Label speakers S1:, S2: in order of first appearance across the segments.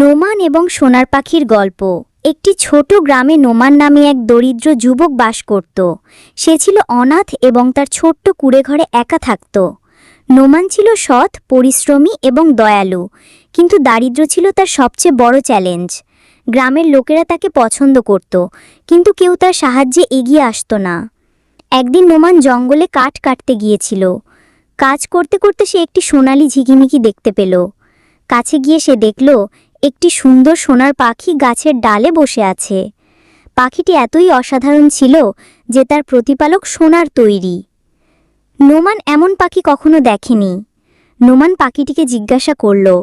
S1: নোমান এবং সোনার পাখির গল্প। একটি ছোট গ্রামে নোমান নামে এক দরিদ্র যুবক বাস করত। সে ছিল অনাথ এবং তার ছোট্ট কুড়ে ঘরে একা থাকত। নোমান ছিল সৎ, পরিশ্রমী এবং দয়ালু, কিন্তু দারিদ্র ছিল তার সবচেয়ে বড় চ্যালেঞ্জ। গ্রামের লোকেরা তাকে পছন্দ করত, কিন্তু কেউ তার সাহায্যে এগিয়ে আসতো না। একদিন নোমান জঙ্গলে কাঠ কাটতে গিয়েছিল। কাজ করতে করতে সে একটি সোনালি ঝিকিমিকি দেখতে পেল। কাছে গিয়ে সে দেখল একটি সুন্দর সোনার পাখি গাছের ডালে বসে আছে। পাখিটি এতই অসাধারণ ছিল যে তার প্রতিপালক সোনার তৈরি। নোমান এমন পাখি কখনো দেখেনি। নোমান পাখিটিকে জিজ্ঞাসা করল,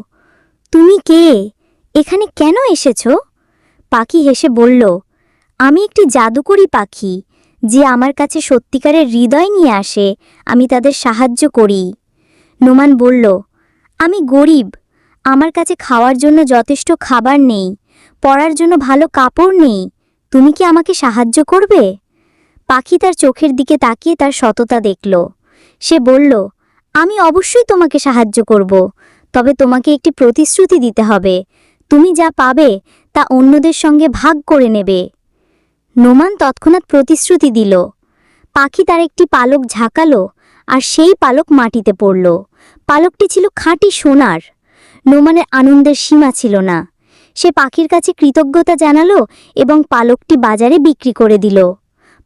S1: তুমি কে? এখানে কেন এসেছ? পাখি হেসে বলল, আমি একটি জাদুকরি পাখি, যে আমার কাছে সত্যিকারের হৃদয় নিয়ে আসে, আমি তাদের সাহায্য করি। নোমান বলল, আমি গরিব আমার কাছে খাওয়ার জন্য যথেষ্ট খাবার নেই পরার জন্য ভালো কাপড় নেই, তুমি কি আমাকে সাহায্য করবে? পাখি তার চোখের দিকে তাকিয়ে তার সততা দেখল। সে বলল, আমি অবশ্যই তোমাকে সাহায্য করব, তবে তোমাকে একটি প্রতিশ্রুতি দিতে হবে। তুমি যা পাবে তা অন্যদের সঙ্গে ভাগ করে নেবে। নোমান তৎক্ষণাৎ প্রতিশ্রুতি দিল। পাখি তার একটি পালক ঝাঁকালো আর সেই পালক মাটিতে পড়ল। পালকটি ছিল খাঁটি সোনার। নোমানের আনন্দের সীমা ছিল না। সে পাখির কাছে কৃতজ্ঞতা জানালো এবং পালকটি বাজারে বিক্রি করে দিল।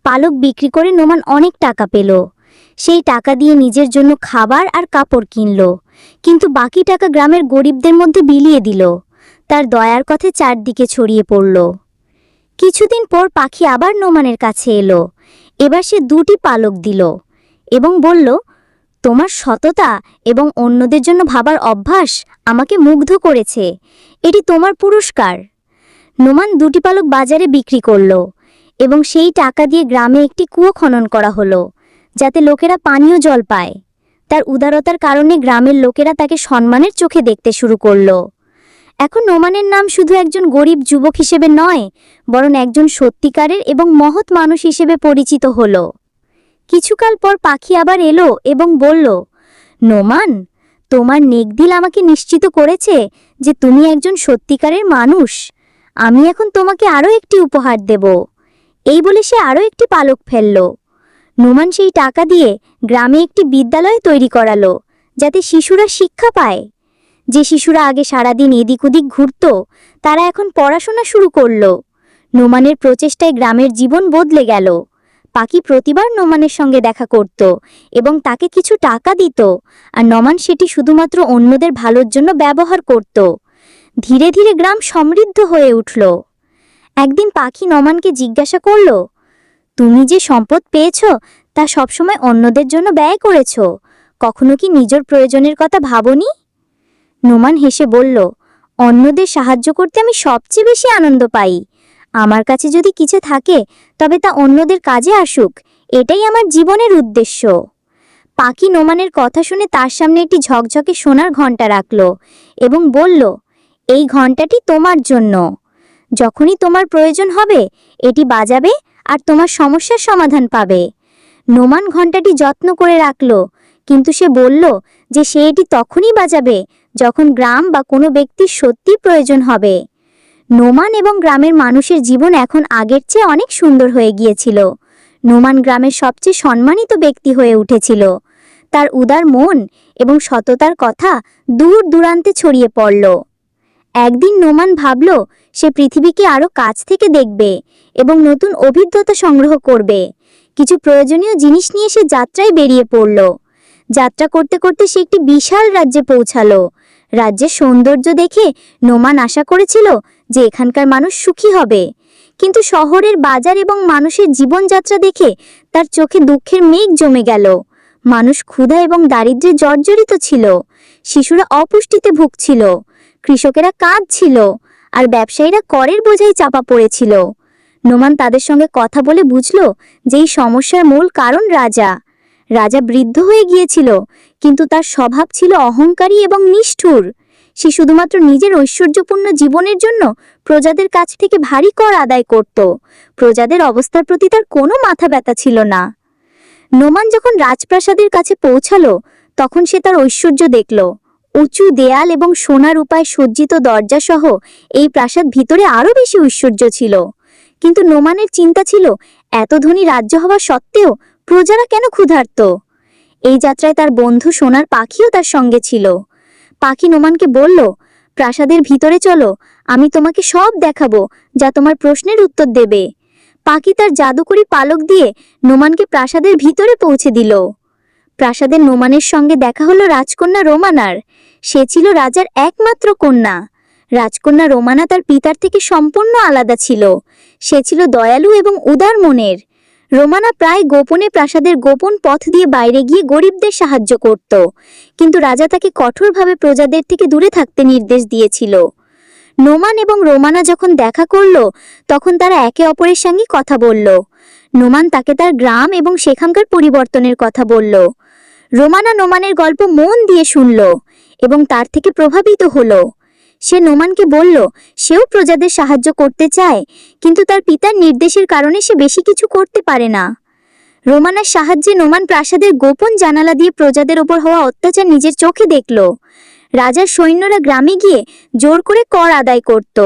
S1: পালক বিক্রি করে নোমান অনেক টাকা পেল। সেই টাকা দিয়ে নিজের জন্য খাবার আর কাপড় কিনল। কিন্তু বাকি টাকা গ্রামের গরিবদের মধ্যে বিলিয়ে দিল। তার দয়ার কথা চারদিকে ছড়িয়ে পড়ল। কিছুদিন পর পাখি আবার নোমানের কাছে এলো। এবার সে দুটি পালক দিল এবং বলল তোমার সততা এবং অন্যদের জন্য ভাবার অভ্যাস আমাকে মুগ্ধ করেছে। এটি তোমার পুরস্কার। নোমান দুটি পালক বাজারে বিক্রি করল এবং সেই টাকা দিয়ে গ্রামে একটি কুয়ো খনন করা হলো, যাতে লোকেরা পানীয় জল পায়। তার উদারতার কারণে গ্রামের লোকেরা তাকে সম্মানের চোখে দেখতে শুরু করল। এখন নোমানের নাম শুধু একজন গরিব যুবক হিসেবে নয়, বরং একজন সত্যিকারের এবং মহৎ মানুষ হিসেবে পরিচিত হলো। কিছুকাল পর পাখি আবার এলো এবং বলল, নোমান, তোমার নেকদিল আমাকে নিশ্চিত করেছে যে তুমি একজন সত্যিকারের মানুষ। আমি এখন তোমাকে আরও একটি উপহার দেব। এই বলে সে আরও একটি পালক ফেলল। নোমান সেই টাকা দিয়ে গ্রামে একটি বিদ্যালয় তৈরি করালো, যাতে শিশুরা শিক্ষা পায়। যে শিশুরা আগে সারাদিন এদিক ওদিক ঘুরত, তারা এখন পড়াশোনা শুরু করল। নোমানের প্রচেষ্টায় গ্রামের জীবন বদলে গেল। পাখি প্রতিবার নোমানের সঙ্গে দেখা করত এবং তাকে কিছু টাকা দিত আর নমান সেটি শুধুমাত্র অন্যদের ভালোর জন্য ব্যবহার করত। ধীরে ধীরে গ্রাম সমৃদ্ধ হয়ে উঠল। একদিন পাখি নমানকে জিজ্ঞাসা করল, তুমি যে সম্পদ পেয়েছ তা সবসময় অন্যদের জন্য ব্যয় করেছ? কখনো কি নিজের প্রয়োজনের কথা ভাবনি? নোমান হেসে বলল, অন্যদের সাহায্য করতে আমি সবচেয়ে বেশি আনন্দ পাই। আমার কাছে যদি কিছু থাকে, তবে তা অন্যদের কাজে আসুক। এটাই আমার জীবনের উদ্দেশ্য। পাখি নোমানের কথা শুনে তার সামনে একটি ঝকঝকে সোনার ঘণ্টা রাখল এবং বলল, এই ঘণ্টাটি তোমার জন্য। যখনই তোমার প্রয়োজন হবে, এটি বাজাবে আর তোমার সমস্যার সমাধান পাবে। নোমান ঘণ্টাটি যত্ন করে রাখল, কিন্তু সে বলল যে সে এটি তখনই বাজাবে যখন গ্রাম বা কোনো ব্যক্তির সত্যি প্রয়োজন হবে। নোমান এবং গ্রামের মানুষের জীবন এখন আগের চেয়ে অনেক সুন্দর হয়ে গিয়েছিল। নোমান গ্রামের সবচেয়ে সম্মানিত ব্যক্তি হয়ে উঠেছিল। তার উদার মন এবং সততার কথা দূর দূরান্তে ছড়িয়ে পড়ল। একদিন নোমান ভাবল, সে পৃথিবীকে আরও কাছ থেকে দেখবে এবং নতুন অভিজ্ঞতা সংগ্রহ করবে। কিছু প্রয়োজনীয় জিনিস নিয়ে সে যাত্রায় বেরিয়ে পড়ল। যাত্রা করতে করতে সে একটি বিশাল রাজ্যে পৌঁছালো। রাজ্যের সৌন্দর্য দেখে নোমান আশা করেছিল যে এখানকার মানুষ সুখী হবে। কিন্তু শহরের বাজার এবং মানুষের জীবনযাত্রা দেখে তার চোখে দুঃখের মেঘ জমে গেল। মানুষ ক্ষুধা এবং দারিদ্র্যে জর্জরিত ছিল। শিশুরা অপুষ্টিতে ভুগছিল। কৃষকেরা কাঁদছিল। আর ব্যবসায়ীরা করের বোঝাই চাপা পড়েছিল। নোমান তাদের সঙ্গে কথা বলে বুঝল যে এই সমস্যার মূল কারণ রাজা। রাজা বৃদ্ধ হয়ে গিয়েছিল, কিন্তু তার স্বভাব ছিল অহংকারী এবং নিষ্ঠুর। সে শুধুমাত্র নিজের ঐশ্বর্যপূর্ণ জীবনের জন্য প্রজাদের কাছ থেকে ভারী কর আদায় করত। প্রজাদের অবস্থার প্রতি তার কোনো মাথা ব্যথা ছিল না। নোমান যখন রাজপ্রাসাদের কাছে পৌঁছালো, তখন সে তার ঐশ্বর্য দেখল। উঁচু দেয়াল এবং সোনার উপায় সজ্জিত দরজা সহ এই প্রাসাদ ভিতরে আরও বেশি ঐশ্বর্য ছিল। কিন্তু নোমানের চিন্তা ছিল, এত ধনী রাজ্য হওয়া সত্ত্বেও প্রজারা কেন ক্ষুধার্ত? এই যাত্রায় তার বন্ধু সোনার পাখিও তার সঙ্গে ছিল। পাখি নোমানকে বলল, প্রাসাদের ভিতরে চলো, আমি তোমাকে সব দেখাবো যা তোমার প্রশ্নের উত্তর দেবে। পাখি তার জাদুকরি পালক দিয়ে নোমানকে প্রাসাদের ভিতরে পৌঁছে দিল। প্রাসাদের নোমানের সঙ্গে দেখা হলো রাজকন্যা রোমানার। সে ছিল রাজার একমাত্র কন্যা। রাজকন্যা রোমানা তার পিতার থেকে সম্পূর্ণ আলাদা ছিল। সে ছিল দয়ালু এবং উদার মনের। রোমানা প্রায় গোপনে প্রাসাদের গোপন পথ দিয়ে বাইরে গিয়ে গরিবদের সাহায্য করত। কিন্তু রাজা তাকে কঠোরভাবে প্রজাদের থেকে দূরে থাকতে নির্দেশ দিয়েছিল। নোমান এবং রোমানা যখন দেখা করল, তখন তারা একে অপরের সঙ্গে কথা বলল। নোমান তাকে তার গ্রাম এবং সেখানকার পরিবর্তনের কথা বলল। রোমানা নোমানের গল্প মন দিয়ে শুনল এবং তার থেকে প্রভাবিত হলো। সে নোমানকে বলল, সেও প্রজাদের সাহায্য করতে চায়, কিন্তু তার পিতার নির্দেশের কারণে সে বেশি কিছু করতে পারে না। রোমানার সাহায্যে নোমান প্রাসাদের গোপন জানালা দিয়ে প্রজাদের ওপর হওয়া অত্যাচার নিজের চোখে দেখল। রাজার সৈন্যরা গ্রামে গিয়ে জোর করে কর আদায় করত।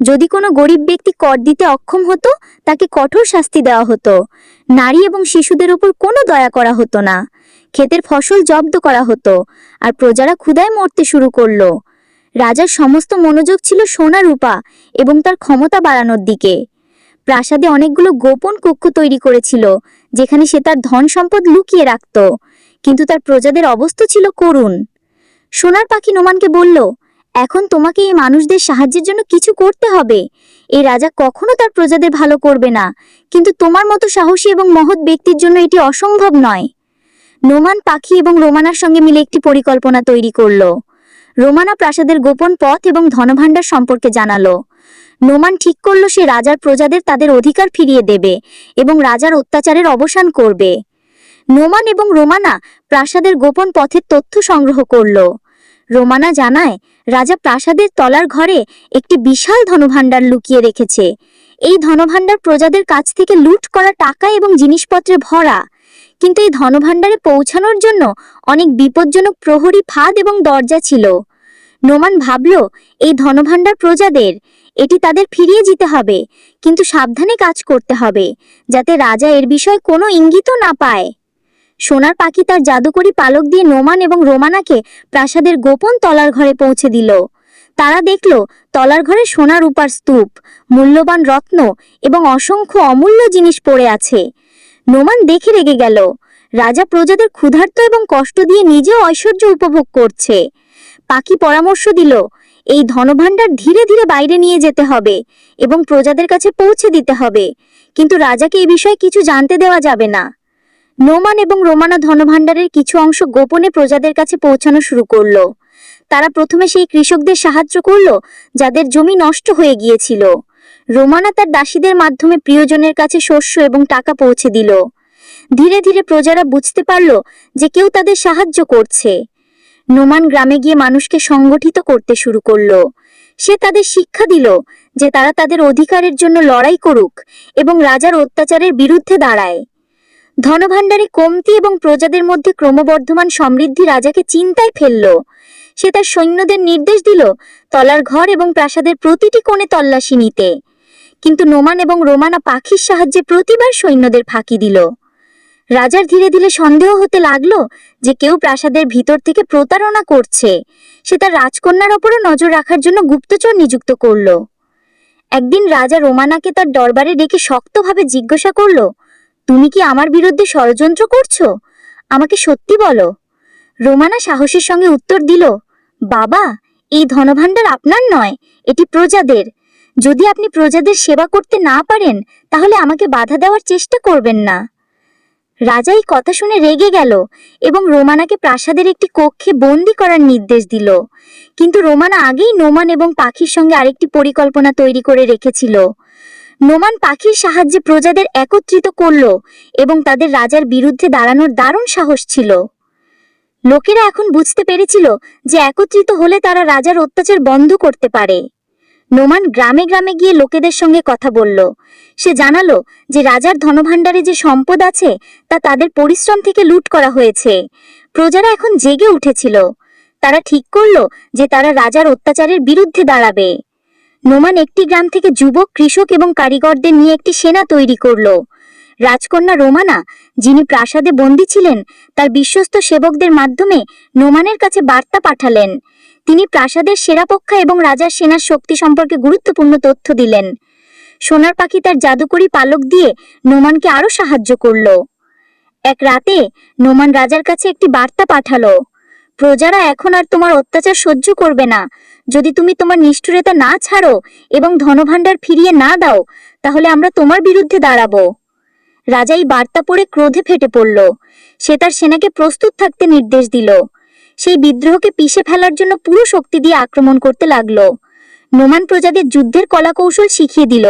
S1: যদি কোনো গরিব ব্যক্তি কর দিতে অক্ষম হতো, তাকে কঠোর শাস্তি দেওয়া হতো। নারী এবং শিশুদের ওপর কোনো দয়া করা হতো না। ক্ষেতের ফসল জব্দ করা হতো, আর প্রজারা ক্ষুধায় মরতে শুরু করল। রাজার সমস্ত মনোযোগ ছিল সোনা রূপা এবং তার ক্ষমতা বাড়ানোর দিকে। প্রাসাদে অনেকগুলো গোপন কক্ষ তৈরি করেছিল, যেখানে সে তার ধন সম্পদ লুকিয়ে রাখত, কিন্তু তার প্রজাদের অবস্থা ছিল করুণ। সোনার পাখি নোমানকে বলল, এখন তোমাকে এই মানুষদের সাহায্যের জন্য কিছু করতে হবে। এই রাজা কখনো তার প্রজাদের ভালো করবে না, কিন্তু তোমার মতো সাহসী এবং মহৎ ব্যক্তির জন্য এটি অসম্ভব নয়। নোমান পাখি এবং রোমানার সঙ্গে মিলে একটি পরিকল্পনা তৈরি করল। রোমানা প্রাসাদের গোপন পথ এবং ধনভাণ্ডার সম্পর্কে জানালো। নোমান ঠিক করল সে রাজার প্রজাদের তাদের অধিকার ফিরিয়ে দেবে এবং রাজার অত্যাচারের অবসান করবে। নোমান এবং রোমানা প্রাসাদের গোপন পথের তথ্য সংগ্রহ করল। রোমানা জানায়, রাজা প্রাসাদের তলার ঘরে একটি বিশাল ধনভাণ্ডার লুকিয়ে রেখেছে। এই ধনভাণ্ডার প্রজাদের কাছ থেকে লুট করা টাকা এবং জিনিসপত্রে ভরা। কিন্তু এই ধনভাণ্ডারে পৌঁছানোর জন্য অনেক বিপজ্জনক প্রহরী ফাঁদ এবং দরজা ছিল। নোমান ভাবল, এই ধনভাণ্ডার প্রজাদের, এটি তাদের ফিরিয়ে যেতে হবে, কিন্তু সাবধানে কাজ করতে হবে, যাতে রাজা এর বিষয়ে কোনো ইঙ্গিতও না পায়। সোনার পাখি তার জাদুকরি পালক দিয়ে নোমান এবং রোমানাকে প্রাসাদের গোপন তলার ঘরে পৌঁছে দিল। তারা দেখল, তলার ঘরে সোনার উপার স্তূপ, মূল্যবান রত্ন এবং অসংখ্য অমূল্য জিনিস পড়ে আছে। নোমান দেখে রেগে গেল। রাজা প্রজাদের ক্ষুধার্ত এবং কষ্ট দিয়ে নিজেও ঐশ্বর্য উপভোগ করছে। পাখি পরামর্শ দিল, এই ধনভাণ্ডার ধীরে ধীরে বাইরে নিয়ে যেতে হবে এবং প্রজাদের কাছে পৌঁছে দিতে হবে। কিন্তু রাজাকে এই বিষয়ে কিছু জানতে দেওয়া যাবে না। নোমান এবং রোমানা ধনভাণ্ডারের কিছু অংশ গোপনে প্রজাদের কাছে পৌঁছানো শুরু করল। তারা প্রথমে সেই কৃষকদের সাহায্য করল, যাদের জমি নষ্ট হয়ে গিয়েছিল। রোমানা তার দাসীদের মাধ্যমে প্রিয়জনের কাছে শস্য এবং টাকা পৌঁছে দিল। ধীরে ধীরে প্রজারা বুঝতে পারল যে কেউ তাদের সাহায্য করছে। নোমান গ্রামে গিয়ে মানুষকে সংগঠিত করতে শুরু করল। সে তাদের শিক্ষা দিল যে তারা তাদের অধিকারের জন্য লড়াই করুক এবং রাজার অত্যাচারের বিরুদ্ধে দাঁড়ায়। ধনভাণ্ডারে কমতি এবং প্রজাদের মধ্যে ক্রমবর্ধমান সমৃদ্ধি রাজাকে চিন্তায় ফেলল। সে তার সৈন্যদের নির্দেশ দিল তলার ঘর এবং প্রাসাদের প্রতিটি কোণে তল্লাশি নিতে। কিন্তু নোমান এবং রোমানা পাখির সাহায্যে প্রতিবার সৈন্যদের ফাঁকি দিল। রাজার ধীরে ধীরে সন্দেহ হতে লাগল যে কেউ প্রাসাদের ভিতর থেকে প্রতারণা করছে। সে তার রাজকন্যার ওপরও নজর রাখার জন্য গুপ্তচর নিযুক্ত করল। একদিন রাজা রোমানাকে তার দরবারে ডেকে শক্তভাবে জিজ্ঞাসা করল, তুমি কি আমার বিরুদ্ধে ষড়যন্ত্র করছ? আমাকে সত্যি বলো? রোমানা সাহসের সঙ্গে উত্তর দিল, বাবা, এই ধনভাণ্ডার আপনার নয়, এটি প্রজাদের। যদি আপনি প্রজাদের সেবা করতে না পারেন, তাহলে আমাকে বাধা দেওয়ার চেষ্টা করবেন না। রাজা এই কথা শুনে রেগে গেল এবং রোমানাকে প্রাসাদের একটি কক্ষে বন্দি করার নির্দেশ দিল। কিন্তু রোমানা আগেই নোমান এবং পাখির সঙ্গে আরেকটি পরিকল্পনা তৈরি করে রেখেছিল। নোমান পাখির সাহায্যে প্রজাদের একত্রিত করল এবং তাদের রাজার বিরুদ্ধে দাঁড়ানোর দারুণ সাহস ছিল। লোকেরা এখন বুঝতে পেরেছিল যে একত্রিত হলে তারা রাজার অত্যাচার বন্ধ করতে পারে। নোমান গ্রামে গ্রামে গিয়ে লোকেদের সঙ্গে কথা বলল। সে জানালো যে রাজার ধনভাণ্ডারে যে সম্পদ আছে, তা তাদের পরিশ্রম থেকে লুট করা হয়েছে। প্রজারা এখন জেগে উঠেছিল। তারা ঠিক করল যে তারা রাজার অত্যাচারের বিরুদ্ধে দাঁড়াবে। নোমান একটি গ্রাম থেকে যুবক, কৃষক এবং কারিগরদের নিয়ে একটি সেনা তৈরি করল। রাজকন্যা রোমানা, যিনি প্রাসাদে বন্দী ছিলেন, তার বিশ্বস্ত সেবকদের মাধ্যমে নোমানের কাছে বার্তা পাঠালেন। তিনি প্রাসাদের সেরাপক্ষা এবং রাজার সেনার শক্তি সম্পর্কে গুরুত্বপূর্ণ তথ্য দিলেন। সোনার পাখি তার জাদুকরি পালক দিয়ে নোমানকে আরও সাহায্য করল। এক রাতে নোমান রাজার কাছে একটি বার্তা পাঠালো, প্রজারা এখন আর তোমার অত্যাচার সহ্য করবে না। যদি তুমি তোমার নিষ্ঠুরতা না ছাড়ো এবং ধনভাণ্ডার ফিরিয়ে না দাও, তাহলে আমরা তোমার বিরুদ্ধে দাঁড়াবো। রাজা এই বার্তা পড়ে ক্রোধে ফেটে পড়ল। সে তার সেনাকে প্রস্তুত থাকতে নির্দেশ দিল। সেই বিদ্রোহকে পিষে ফেলার জন্য পুরো শক্তি দিয়ে আক্রমণ করতে লাগল। নোমান প্রজাদের যুদ্ধের কলাকৌশল শিখিয়ে দিল।